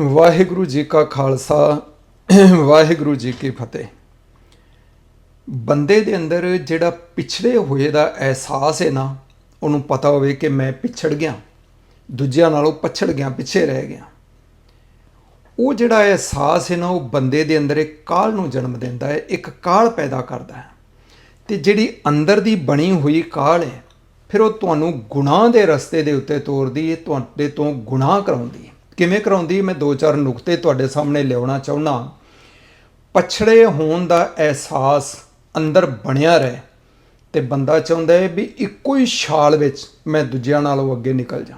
ਵਾਹਿਗੁਰੂ ਜੀ ਕਾ ਖਾਲਸਾ, ਵਾਹਿਗੁਰੂ ਜੀ ਕੀ ਫਤਿਹ। ਬੰਦੇ ਦੇ ਅੰਦਰ ਜਿਹੜਾ ਪਿਛੜੇ ਹੋਏ ਦਾ ਅਹਿਸਾਸ ਹੈ ਨਾ, ਉਹਨੂੰ ਪਤਾ ਹੋਵੇ ਕਿ ਮੈਂ ਪਿਛੜ ਗਿਆ, ਦੂਜਿਆਂ ਨਾਲੋਂ ਪਛੜ ਗਿਆ, ਪਿੱਛੇ ਰਹਿ ਗਿਆ। ਉਹ ਜਿਹੜਾ ਅਹਿਸਾਸ ਹੈ ਨਾ, ਉਹ ਬੰਦੇ ਦੇ ਅੰਦਰ ਇੱਕ ਕਾਲ ਨੂੰ ਜਨਮ ਦਿੰਦਾ ਹੈ, ਇੱਕ ਕਾਲ ਪੈਦਾ ਕਰਦਾ ਹੈ। ਤੇ ਜਿਹੜੀ ਅੰਦਰ ਦੀ ਬਣੀ ਹੋਈ ਕਾਲ ਹੈ, ਫਿਰ ਉਹ ਤੁਹਾਨੂੰ ਗੁਨਾਹ ਦੇ ਰਸਤੇ ਦੇ ਉੱਤੇ ਤੋਰਦੀ ਹੈ, ਤੁਹਾਡੇ ਤੋਂ ਗੁਨਾਹ ਕਰਾਉਂਦੀ ਕਿਵੇਂ ਕਰਾਉਂਦੀ ਮੈਂ ਦੋ ਚਾਰ ਨੁਕਤੇ ਤੁਹਾਡੇ ਸਾਹਮਣੇ ਲਿਆਉਣਾ ਚਾਹੁੰਦਾ। ਪਛੜੇ ਹੋਣ ਦਾ ਅਹਿਸਾਸ ਅੰਦਰ ਬਣਿਆ ਰਹੇ ਤੇ ਬੰਦਾ ਚਾਹੁੰਦਾ ਹੈ ਵੀ ਇੱਕੋ ਹੀ ਛਾਲ ਵਿੱਚ ਮੈਂ ਦੂਜਿਆਂ ਨਾਲੋਂ ਅੱਗੇ ਨਿਕਲ ਜਾ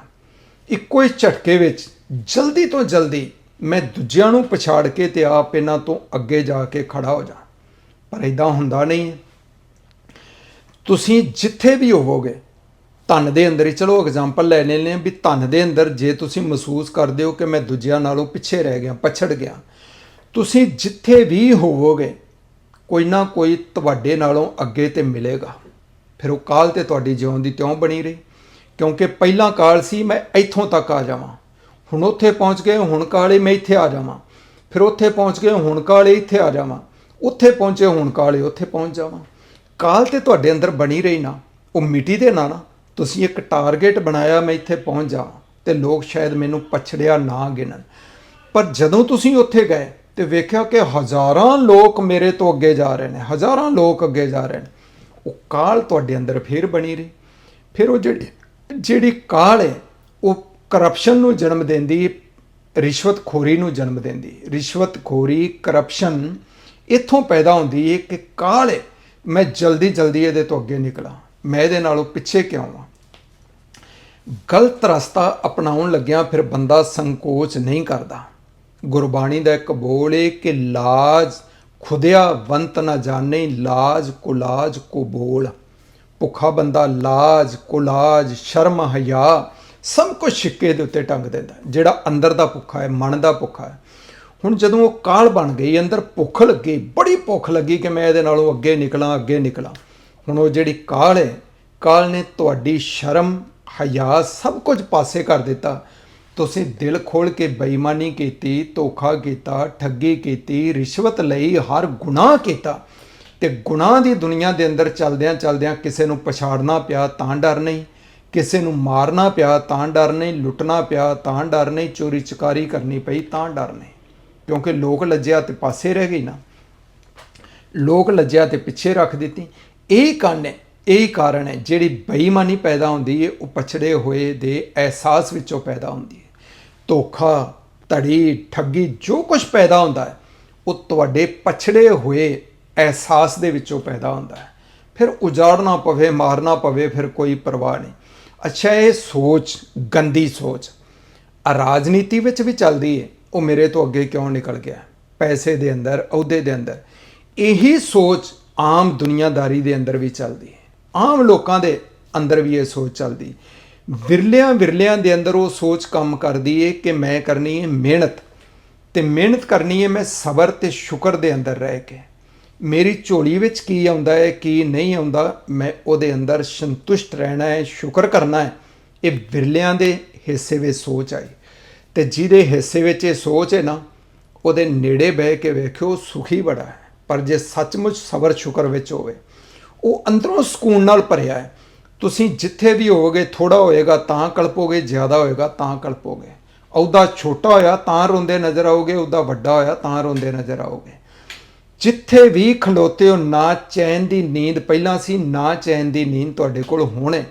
ਇੱਕੋ ਹੀ ਝਟਕੇ ਵਿੱਚ ਜਲਦੀ ਤੋਂ ਜਲਦੀ ਮੈਂ ਦੂਜਿਆਂ ਨੂੰ ਪਛਾੜ ਕੇ ਤੇ ਆਪ ਇਹਨਾਂ ਤੋਂ ਅੱਗੇ ਜਾ ਕੇ ਖੜਾ ਹੋ ਜਾ ਪਰ ਇਦਾਂ ਹੁੰਦਾ ਨਹੀਂ ਤੁਸੀਂ ਜਿੱਥੇ ਵੀ ਹੋਵੋਗੇ ਧਨ ਦੇ ਅੰਦਰ ਹੀ, ਚਲੋ ਐਗਜ਼ਾਮਪਲ ਲੈ ਲੈਨੇ ਵੀ ਧਨ ਦੇ ਅੰਦਰ ਜੇ ਤੁਸੀਂ ਮਹਿਸੂਸ ਕਰਦੇ ਹੋ ਕਿ ਮੈਂ ਦੂਜਿਆਂ ਨਾਲੋਂ ਪਿੱਛੇ ਰਹਿ ਗਿਆ, ਪਛੜ ਗਿਆ, ਤੁਸੀਂ ਜਿੱਥੇ ਵੀ ਹੋਵੋਗੇ, ਕੋਈ ਨਾ ਕੋਈ ਤੁਹਾਡੇ ਨਾਲੋਂ ਅੱਗੇ ਤੇ ਮਿਲੇਗਾ। ਫਿਰ ਉਹ ਕਾਲ ਤੇ ਤੁਹਾਡੀ ਜਿਉਣ ਦੀ ਤਿਉਂ ਬਣੀ ਰਹੀ, ਕਿਉਂਕਿ ਪਹਿਲਾਂ ਕਾਲ ਸੀ, ਮੈਂ ਇੱਥੋਂ ਤੱਕ ਆ ਜਾਵਾਂ। ਹੁਣ ਉੱਥੇ ਪਹੁੰਚ ਗਏ, ਹੁਣ ਕਾਲੇ ਮੈਂ ਇੱਥੇ ਆ ਜਾਵਾਂ। ਫਿਰ ਉੱਥੇ ਪਹੁੰਚ ਗਏ, ਹੁਣ ਕਾਲੇ ਇੱਥੇ ਆ ਜਾਵਾਂ। ਉੱਥੇ ਪਹੁੰਚੇ, ਹੁਣ ਕਾਲੇ ਉੱਥੇ ਪਹੁੰਚ ਜਾਵਾਂ। ਕਾਲ ਤੇ ਤੁਹਾਡੇ ਅੰਦਰ ਬਣੀ ਰਹੀ ਨਾ, ਉਹ ਮਿੱਟੀ ਦੇ ਨਾ ਨਾ ਤੁਸੀਂ ਇੱਕ ਟਾਰਗੇਟ ਬਣਾਇਆ, ਮੈਂ ਇੱਥੇ ਪਹੁੰਚ ਜਾ ਤੇ ਲੋਕ ਸ਼ਾਇਦ ਮੈਨੂੰ ਪਛੜਿਆ ਨਾ ਗਿਣਨ। ਪਰ ਜਦੋਂ ਤੁਸੀਂ ਉੱਥੇ ਗਏ ਤੇ ਵੇਖਿਆ ਕਿ ਹਜ਼ਾਰਾਂ ਲੋਕ ਮੇਰੇ ਤੋਂ ਅੱਗੇ ਜਾ ਰਹੇ ਨੇ, ਹਜ਼ਾਰਾਂ ਲੋਕ ਅੱਗੇ ਜਾ ਰਹੇ ਨੇ, ਉਹ ਕਾਲ ਤੁਹਾਡੇ ਅੰਦਰ ਫੇਰ ਬਣੀ ਰਹੀ। ਫਿਰ ਉਹ ਜਿਹੜੀ ਜਿਹੜੀ ਕਾਲ ਹੈ, ਉਹ ਕਰਪਸ਼ਨ ਨੂੰ ਜਨਮ ਦਿੰਦੀ, ਰਿਸ਼ਵਤਖੋਰੀ ਨੂੰ ਜਨਮ ਦਿੰਦੀ। ਰਿਸ਼ਵਤਖੋਰੀ ਕਰਪਸ਼ਨ ਇੱਥੋਂ ਪੈਦਾ ਹੁੰਦੀ ਹੈ ਕਿ ਕਾਲ ਹੈ, ਮੈਂ ਜਲਦੀ ਜਲਦੀ ਇਹਦੇ ਤੋਂ ਅੱਗੇ ਨਿਕਲਾਂ, ਮੈਂ ਇਹਦੇ ਨਾਲੋਂ ਪਿੱਛੇ ਕਿਉਂ ਆ ਗਲਤ ਰਸਤਾ ਅਪਣਾਉਣ ਲੱਗਿਆ ਫਿਰ ਬੰਦਾ ਸੰਕੋਚ ਨਹੀਂ ਕਰਦਾ। ਗੁਰਬਾਣੀ ਦਾ ਇੱਕ ਬੋਲ ਹੈ ਕਿ ਲਾਜ ਖੁਦਿਆ ਵੰਤ ਨਾ ਜਾਣੇ, ਲਾਜ ਕੁਲਾਜ ਕੋ ਬੋਲ। ਭੁੱਖਾ ਬੰਦਾ ਲਾਜ, ਕੁਲਾਜ, ਸ਼ਰਮ, ਹਯਾ ਸਭ ਕੁਝ ਛਿੱਕੇ ਦੇ ਉੱਤੇ ਟੰਗ ਦਿੰਦਾ। ਜਿਹੜਾ ਅੰਦਰ ਦਾ ਭੁੱਖਾ ਹੈ, ਮਨ ਦਾ ਭੁੱਖਾ ਹੈ। ਹੁਣ ਜਦੋਂ ਉਹ ਕਾਲ ਬਣ ਗਈ, ਅੰਦਰ ਭੁੱਖ ਲੱਗੀ, ਬੜੀ ਭੁੱਖ ਲੱਗੀ ਕਿ ਮੈਂ ਇਹਦੇ ਨਾਲੋਂ ਅੱਗੇ ਨਿਕਲਾਂ ਅੱਗੇ ਨਿਕਲਾਂ। ਹੁਣ ਉਹ ਜਿਹੜੀ ਕਾਲ ਹੈ ਕਾਲ ਨੇ ਤੁਹਾਡੀ ਸ਼ਰਮ ਹਯਾ ਸਭ ਕੁਝ ਪਾਸੇ ਕਰ ਦਿੱਤਾ। ਤੁਸੀਂ ਦਿਲ ਖੋਲ ਕੇ ਬੇਈਮਾਨੀ ਕੀਤੀ, ਧੋਖਾ ਕੀਤਾ, ਠੱਗੀ ਕੀਤੀ, ਰਿਸ਼ਵਤ ਲਈ ਹਰ ਗੁਨਾਹ ਕੀਤਾ ਤੇ ਗੁਨਾਹ ਦੀ ਦੁਨੀਆ ਦੇ ਅੰਦਰ ਚਲਦਿਆਂ ਚਲਦਿਆਂ ਕਿਸੇ ਨੂੰ ਪਛਾੜਨਾ ਪਿਆ ਤਾਂ ਡਰ ਨਹੀਂ, ਕਿਸੇ ਨੂੰ ਮਾਰਨਾ ਪਿਆ ਤਾਂ ਡਰ ਨਹੀਂ, ਲੁੱਟਣਾ ਪਿਆ ਤਾਂ ਡਰ ਨਹੀਂ, ਚੋਰੀ ਚਕਾਰੀ ਕਰਨੀ ਪਈ ਤਾਂ ਡਰ ਨਹੀਂ। ਕਿਉਂਕਿ ਲੋਕ ਲੱਜਿਆ ਤੇ ਪਾਸੇ ਰਹਿ ਗਈ ਨਾ। ਲੋਕ ਲੱਜਿਆ ਤੇ ਪਿੱਛੇ ਰੱਖ ਦਿੱਤੀ। ਇਹ ਕੰਨ ਹੈ ਇਹੀ ਕਾਰਨ ਹੈ, ਜਿਹੜੀ ਬੇਈਮਾਨੀ ਪੈਦਾ ਹੁੰਦੀ ਹੈ, ਉਹ ਪਛੜੇ ਹੋਏ ਦੇ ਅਹਿਸਾਸ ਵਿੱਚੋਂ ਪੈਦਾ ਹੁੰਦੀ ਹੈ। ਧੋਖਾ, ਧੜੀ, ਠੱਗੀ, ਜੋ ਕੁਝ ਪੈਦਾ ਹੁੰਦਾ ਹੈ, ਉਹ ਤੁਹਾਡੇ ਪਛੜੇ ਹੋਏ ਅਹਿਸਾਸ ਦੇ ਵਿੱਚੋਂ ਪੈਦਾ ਹੁੰਦਾ ਹੈ। ਫਿਰ ਉਜਾੜਨਾ ਪਵੇ ਮਾਰਨਾ ਪਵੇ, ਫਿਰ ਕੋਈ ਪਰਵਾਹ ਨਹੀਂ। ਅੱਛਾ, ਇਹ ਸੋਚ, ਗੰਦੀ ਸੋਚ ਰਾਜਨੀਤੀ ਵਿੱਚ ਵੀ ਚੱਲਦੀ ਹੈ। ਉਹ ਮੇਰੇ ਤੋਂ ਅੱਗੇ ਕਿਉਂ ਨਿਕਲ ਗਿਆ? ਪੈਸੇ ਦੇ ਅੰਦਰ, ਅਹੁਦੇ ਦੇ ਅੰਦਰ। ਇਹੀ ਸੋਚ ਆਮ ਦੁਨੀਆਦਾਰੀ ਦੇ ਅੰਦਰ ਵੀ ਚੱਲਦੀ ਹੈ। ਆਮ ਲੋਕਾਂ ਦੇ ਅੰਦਰ ਵੀ ਇਹ ਸੋਚ ਚੱਲਦੀ। ਵਿਰਲਿਆਂ ਵਿਰਲਿਆਂ ਦੇ ਅੰਦਰ ਉਹ ਸੋਚ ਕੰਮ ਕਰਦੀ ਹੈ ਕਿ ਮੈਂ ਕਰਨੀ ਹੈ ਮਿਹਨਤ। ਤੇ ਮਿਹਨਤ ਕਰਨੀ ਹੈ ਮੈਂ ਸਬਰ ਤੇ ਸ਼ੁਕਰ ਦੇ ਅੰਦਰ ਰਹਿ ਕੇ। ਮੇਰੀ ਝੋਲੀ ਵਿੱਚ ਕੀ ਆਉਂਦਾ ਹੈ ਕੀ ਨਹੀਂ ਆਉਂਦਾ, ਮੈਂ ਉਹਦੇ ਅੰਦਰ ਸੰਤੁਸ਼ਟ ਰਹਿਣਾ ਹੈ ਸ਼ੁਕਰ ਕਰਨਾ ਹੈ ਇਹ ਵਿਰਲਿਆਂ ਦੇ ਹਿੱਸੇ ਵਿੱਚ ਸੋਚ ਆਈ। ਤੇ ਜਿਹਦੇ ਹਿੱਸੇ ਵਿੱਚ ਇਹ ਸੋਚ ਹੈ ਨਾ, ਉਹਦੇ ਨੇੜੇ ਬਹਿ ਕੇ ਵੇਖਿਓ ਸੁਖੀ ਬੜਾ ਹੈ। ਪਰ ਜੇ ਸੱਚਮੁੱਚ ਸਬਰ ਸ਼ੁਕਰ ਵਿੱਚ ਹੋਵੇ ਉਹ ਅੰਦਰੋਂ ਸਕੂਨ ਨਾਲ ਭਰਿਆ ਹੈ। ਤੁਸੀਂ ਜਿੱਥੇ ਵੀ ਹੋਵੋਗੇ ਥੋੜਾ ਹੋਏਗਾ, ਤਾਂ ਕਲਪੋਗੇ, ਜ਼ਿਆਦਾ ਹੋਏਗਾ, ਤਾਂ ਕਲਪੋਗੇ। ਉਹਦਾ ਛੋਟਾ ਹੋਇਆ, ਤਾਂ ਰੋਂਦੇ ਨਜ਼ਰ ਆਓਗੇ ਉਹਦਾ ਵੱਡਾ ਹੋਇਆ, ਤਾਂ ਰੋਂਦੇ ਨਜ਼ਰ ਆਓਗੇ। ਜਿੱਥੇ ਵੀ ਖਲੋਤੇ ਹੋ, ਨਾ ਚੈਨ ਦੀ ਨੀਂਦ ਪਹਿਲਾਂ ਸੀ, ਨਾ ਚੈਨ ਦੀ ਨੀਂਦ ਤੁਹਾਡੇ ਕੋਲ ਹੋਣੇ।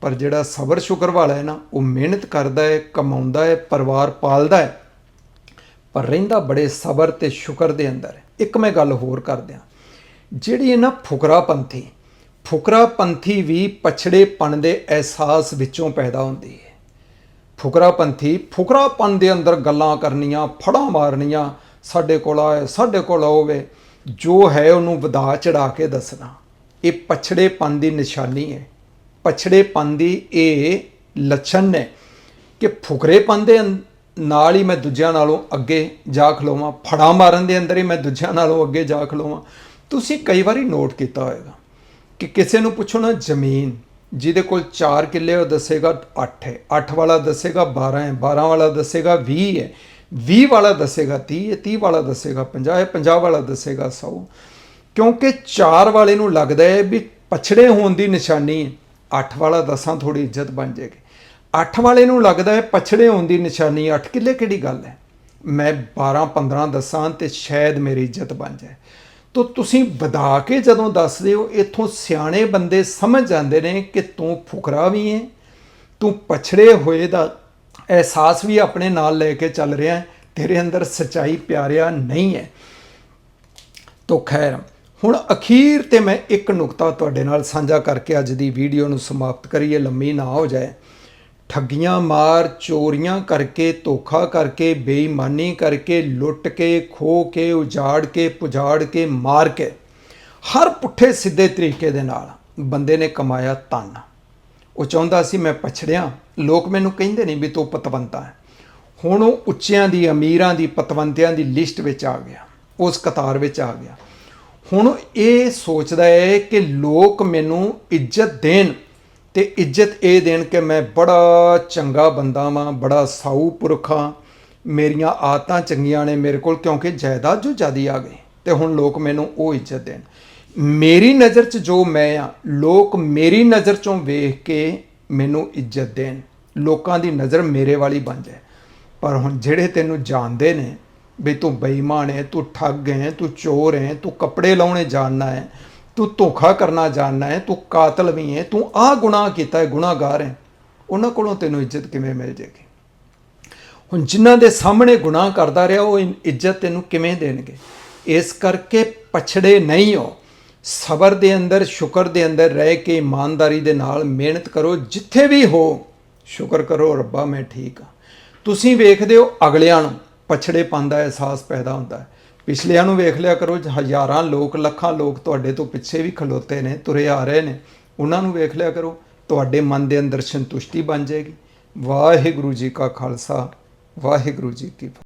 ਪਰ ਜਿਹੜਾ ਸਬਰ ਸ਼ੁਕਰ ਵਾਲਾ ਹੈ ਨਾ, ਉਹ ਮਿਹਨਤ ਕਰਦਾ ਹੈ, ਕਮਾਉਂਦਾ ਹੈ, ਪਰਿਵਾਰ ਪਾਲਦਾ ਹੈ। ਪਰ ਰਹਿੰਦਾ ਬੜੇ ਸਬਰ ਤੇ ਸ਼ੁਕਰ ਦੇ ਅੰਦਰ। ਇੱਕ ਮੈਂ ਗੱਲ ਹੋਰ ਕਰਦਿਆਂ ਜਿਹੜੀ ਇਹ ਨਾ ਫੁਕਰਾਪੰਥੀ ਫੁਕਰਾ ਪੰਥੀ ਵੀ ਪਛੜੇਪਣ ਦੇ ਅਹਿਸਾਸ ਵਿੱਚੋਂ ਪੈਦਾ ਹੁੰਦੀ ਹੈ। ਫੁਕਰਾਪੰਥੀ ਫੁਕਰਾਪਨ ਦੇ ਅੰਦਰ ਗੱਲਾਂ ਕਰਨੀਆਂ, ਫੜਾਂ ਮਾਰਨੀਆਂ, ਸਾਡੇ ਕੋਲ ਆਏ, ਸਾਡੇ ਕੋਲ ਹੋਵੇ ਜੋ ਹੈ ਉਹਨੂੰ ਵਧਾ ਚੜਾ ਕੇ ਦੱਸਣਾ। ਇਹ ਪਛੜੇਪਨ ਦੀ ਨਿਸ਼ਾਨੀ ਹੈ। ਪਛੜੇਪਨ ਦੀ ਇਹ ਲੱਛਣ ਹੈ ਕਿ ਫੁਕਰੇਪਨ ਦੇ ਅੰ- ਨਾਲ ਹੀ ਮੈਂ ਦੂਜਿਆਂ ਨਾਲੋਂ ਅੱਗੇ ਜਾ ਖਲੋਵਾਂ ਫੜਾਂ ਮਾਰਨ ਦੇ ਅੰਦਰ ਹੀ ਮੈਂ ਦੂਜਿਆਂ ਨਾਲੋਂ ਅੱਗੇ ਜਾ ਖਲੋਵਾਂ ਤੁਸੀਂ ਕਈ ਵਾਰੀ ਨੋਟ ਕੀਤਾ ਹੋਵੇਗਾ ਕਿ ਕਿਸੇ ਨੂੰ ਪੁੱਛੋ ਨਾ ਜ਼ਮੀਨ, ਜਿਹਦੇ ਕੋਲ 4 ਕਿੱਲੇ ਉਹ ਦੱਸੇਗਾ 8 ਹੈ। 8 ਵਾਲਾ ਦੱਸੇਗਾ 12 ਹੈ 12 ਵਾਲਾ ਦੱਸੇਗਾ 20 ਹੈ। 20 ਵਾਲਾ ਦੱਸੇਗਾ 30 ਹੈ 30 ਵਾਲਾ ਦੱਸੇਗਾ 50 ਹੈ 50 ਵਾਲਾ ਦੱਸੇਗਾ 100 ਕਿਉਂਕਿ 4 ਵਾਲੇ ਨੂੰ ਲੱਗਦਾ ਹੈ ਵੀ ਪਛੜੇ ਹੋਣ ਦੀ ਨਿਸ਼ਾਨੀ ਹੈ। 8 ਵਾਲਾ ਦੱਸਾਂ ਥੋੜੀ ਇੱਜ਼ਤ ਬਣ ਜਾਏਗੀ। 8 ਵਾਲੇ ਨੂੰ ਲੱਗਦਾ ਹੈ ਪਛੜੇ ਹੋਣ ਦੀ ਨਿਸ਼ਾਨੀ 8 ਕਿੱਲੇ ਕਿਹੜੀ ਗੱਲ ਹੈ? ਮੈਂ 12 15 ਦੱਸਾਂ ਤੇ ਸ਼ਾਇਦ ਮੇਰੀ ਇੱਜ਼ਤ ਬਣ ਜਾਏ। ਤੋ ਤੁਸੀਂ ਵਧਾ ਕੇ ਜਦੋਂ ਦੱਸਦੇ ਹੋ, ਇੱਥੋਂ ਸਿਆਣੇ ਬੰਦੇ ਸਮਝ ਜਾਂਦੇ ਨੇ ਕਿ ਤੂੰ ਫੁਕਰਾ ਵੀ ਹੈ, ਤੂੰ ਪਛੜੇ ਹੋਏ ਦਾ ਅਹਿਸਾਸ ਵੀ ਆਪਣੇ ਨਾਲ ਲੈ ਕੇ ਚੱਲ ਰਿਹਾ ਹੈ, ਤੇਰੇ ਅੰਦਰ ਸਚਾਈ ਪਿਆਰਿਆ ਨਹੀਂ ਹੈ। ਤੋ ਖੈਰ, ਹੁਣ ਅਖੀਰ ਤੇ ਮੈਂ ਇੱਕ ਨੁਕਤਾ ਤੁਹਾਡੇ ਨਾਲ ਸਾਂਝਾ ਕਰਕੇ ਅੱਜ ਦੀ ਵੀਡੀਓ ਨੂੰ ਸਮਾਪਤ ਕਰੀਏ, ਲੰਮੀ ਨਾ ਹੋ ਜਾਏ। ਠੱਗੀਆਂ ਮਾਰ ਚੋਰੀਆਂ ਕਰਕੇ, ਧੋਖਾ ਕਰਕੇ, ਬੇਈਮਾਨੀ ਕਰਕੇ, ਲੁੱਟ ਕੇ ਖੋ ਕੇ, ਉਜਾੜ ਕੇ, ਪੁਜਾੜ ਕੇ, ਮਾਰ ਕੇ। ਹਰ ਪੁੱਠੇ ਸਿੱਧੇ ਤਰੀਕੇ ਦੇ ਨਾਲ ਬੰਦੇ ਨੇ ਕਮਾਇਆ ਧਨ। ਉਹ ਚਾਹੁੰਦਾ ਸੀ ਮੈਂ ਪਛੜਿਆ। ਲੋਕ ਮੈਨੂੰ ਕਹਿੰਦੇ ਨਹੀਂ ਵੀ ਤੂੰ ਪਤਵੰਤਾ ਹੈ। ਹੁਣ ਉਹ ਉੱਚਿਆਂ ਦੀ, ਅਮੀਰਾਂ ਦੀ, ਪਤਵੰਤਿਆਂ ਦੀ ਲਿਸਟ ਵਿੱਚ ਆ ਗਿਆ। ਉਸ ਕਤਾਰ ਵਿੱਚ ਆ ਗਿਆ। ਹੁਣ ਇਹ ਸੋਚਦਾ ਹੈ ਕਿ ਲੋਕ ਮੈਨੂੰ ਇੱਜ਼ਤ ਦੇਣ। ਤੇ ਇੱਜ਼ਤ ਇਹ ਦੇਣ ਕਿ ਮੈਂ ਬੜਾ ਚੰਗਾ ਬੰਦਾ ਵਾਂ, ਬੜਾ ਸਾਊ ਪੁਰਖ ਹਾਂ। ਮੇਰੀਆਂ ਆਦਤਾਂ ਚੰਗੀਆਂ ਨੇ ਮੇਰੇ ਕੋਲ, ਕਿਉਂਕਿ ਜਾਇਦਾਦ ਜੋ ਜਿਆਦੀ ਆ ਗਈ, ਤੇ ਹੁਣ ਲੋਕ ਮੈਨੂੰ ਉਹ ਇੱਜ਼ਤ ਦੇਣ। ਮੇਰੀ ਨਜ਼ਰ 'ਚ ਜੋ ਮੈਂ ਆ, ਲੋਕ ਮੇਰੀ ਨਜ਼ਰ 'ਚੋਂ ਵੇਖ ਕੇ ਮੈਨੂੰ ਇੱਜ਼ਤ ਦੇਣ। ਲੋਕਾਂ ਦੀ ਨਜ਼ਰ ਮੇਰੇ ਵਾਲੀ ਬਣ ਜਾਏ। ਪਰ ਹੁਣ ਜਿਹੜੇ ਤੈਨੂੰ ਜਾਣਦੇ ਨੇ, ਵੀ ਤੂੰ ਬੇਈਮਾਨ ਹੈ ਤੂੰ ਠੱਗ ਹੈ ਤੂੰ ਚੋਰ ਹੈ ਤੂੰ ਕੱਪੜੇ ਲਾਉਣੇ ਜਾਣਨਾ ਹੈ ਤੂੰ ਧੋਖਾ ਕਰਨਾ ਜਾਣਨਾ ਹੈ, ਤੂੰ ਕਾਤਲ ਵੀ ਹੈ, ਤੂੰ ਆਹ ਗੁਨਾਹ ਕੀਤਾ ਹੈ, ਗੁਨਾਹਗਾਰ ਹੈ। ਉਹਨਾਂ ਕੋਲੋਂ ਤੈਨੂੰ ਇੱਜ਼ਤ ਕਿਵੇਂ ਮਿਲ ਜੇਗੀ ਹੁਣ ਜਿਨ੍ਹਾਂ ਦੇ ਸਾਹਮਣੇ ਗੁਨਾਹ ਕਰਦਾ ਰਿਹਾ, ਉਹ ਇੱਜ਼ਤ ਤੈਨੂੰ ਕਿਵੇਂ ਦੇਣਗੇ? ਇਸ ਕਰਕੇ ਪਛੜੇ ਨਹੀਂ ਹੋ। ਸਬਰ ਦੇ ਅੰਦਰ, ਸ਼ੁਕਰ ਦੇ ਅੰਦਰ ਰਹਿ ਕੇ ਇਮਾਨਦਾਰੀ ਦੇ ਨਾਲ ਮਿਹਨਤ ਕਰੋ। ਜਿੱਥੇ ਵੀ ਹੋ, ਸ਼ੁਕਰ ਕਰੋ, ਰੱਬਾ ਮੈਂ ਠੀਕ ਹਾਂ। ਤੁਸੀਂ ਵੇਖਦੇ ਹੋ ਅਗਲਿਆਂ ਨੂੰ ਪਛੜੇ ਪਾਉਂਦਾ ਅਹਿਸਾਸ ਪੈਦਾ ਹੁੰਦਾ ਹੈ। ਪਿਛਲਿਆਂ ਨੂੰ ਵੇਖ ਲਿਆ ਕਰੋ, ਹਜ਼ਾਰਾਂ ਲੋਕ, ਲੱਖਾਂ ਲੋਕ ਤੁਹਾਡੇ ਤੋਂ ਪਿੱਛੇ ਵੀ ਖਲੋਤੇ ਨੇ, ਤੁਰੇ ਆ ਰਹੇ ਨੇ। ਉਹਨਾਂ ਨੂੰ ਵੇਖ ਲਿਆ ਕਰੋ, ਤੁਹਾਡੇ ਮਨ ਦੇ ਅੰਦਰ ਸੰਤੁਸ਼ਟੀ ਬਣ ਜਾਏਗੀ। ਵਾਹਿਗੁਰੂ ਜੀ ਕਾ ਖਾਲਸਾ, ਵਾਹਿਗੁਰੂ ਜੀ ਕੀ ਫਤਿਹ।